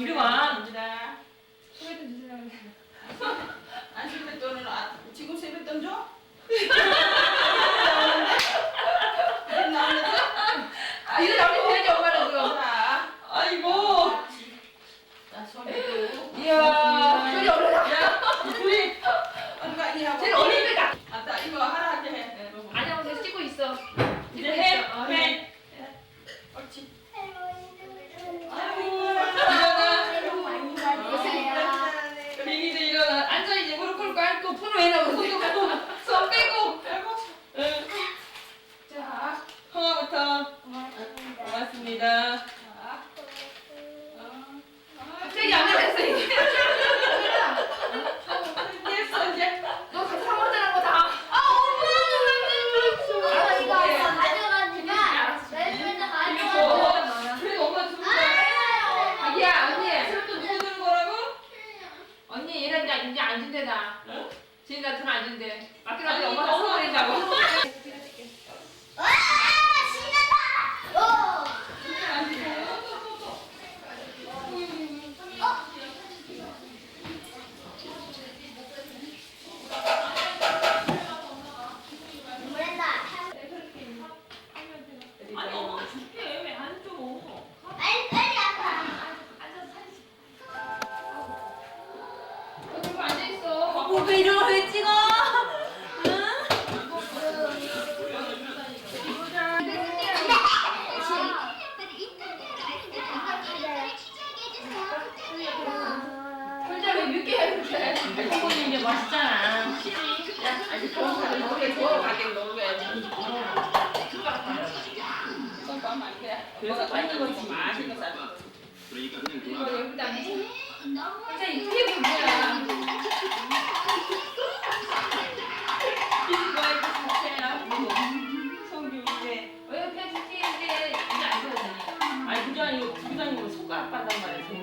이리 와. 갑니다. 안 세뱃돈은 아, 지금 세뱃돈 줘? 나오는데? 아, 이거 나오면 돼야지, 엄마는 그거. 자, 아이고. 자, 손에도. 이야. 소리 올라가. 야, 둘이 건강히하고. 제일 어린애가. 아따 이거 하라 하게 해. 아니야, 계속 찍고 있어. 이제 해, 어, 해. 옳지. 아이고. 일어나. 민이도 일어나. 앉아, 이제 무릎 꿇고 앉고, 손을 해나고, 손도 고 손 빼고. 아이고. 응. 자, 형아부터. 고맙습니다. 자. 어. 갑자기 안 그랬어, 이게. 됐어 이제. 너 같이 상관하는 거 다. 아, 그리고 엄마 두고 자기야, 언니. 손도 누구 드는 거라고? 언니, 얘는 이제 안 준대다. 지금 나 돈안 준대. 맡겨놨더니 아니, 엄마가 선물해자고. 해, 그렇게. 콩고기 이게 맛있잖아. 아니 그런 사람 노래 좋아 가긴 놀아야지. 손밤 안 돼. 그래서 맛있는 거지. 맛있는 거 그냥 이거 돌아. 여기다 앉지. 혼자 이 테이블 뭐야. 아니 그게 아니고 부장님은 손가락 빤단 말이야.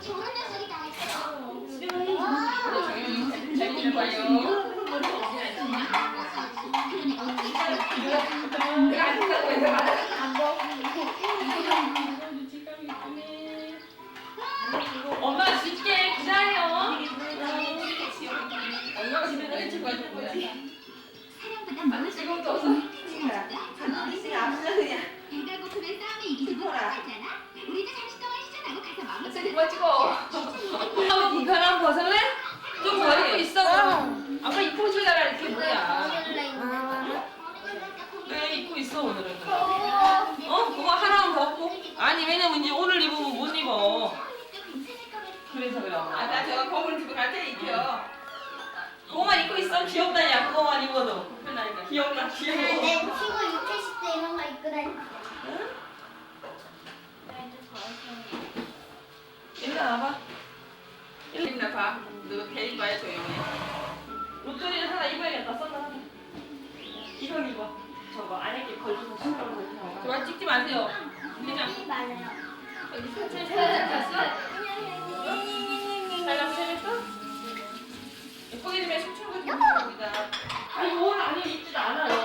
거야. 재밌는 거요. 내가 앉는다고 해서 말해. 그만 찍어. 이거랑 벗을래? 좀 버리고 있어. 아빠 입고 오시다가 이렇게 뭐야. 왜 입고 있어 오늘은? 어? 그거 하나만 벗고? 아니 왜냐면 이제 오늘 입으면 못 입어. 그래서 그래. 아, 나 저거 거울 집에 갈때 입혀. 그거만 입고 있어 귀엽다 야 그거만 입어도. 불편하니까. 귀엽다 귀여워. 일로 입어야겠다. 썬나 이건 입어. 저거 안에 게 걸쳐서 신으라고 이렇게 나와. 좋아 찍지 마세요. 그냥 이 말해요. 사진 찍었어? 잘랑 찍었어? 예쁘게 되면 식충도 좋습니다. 아니 오늘 안에 입지도 않아요.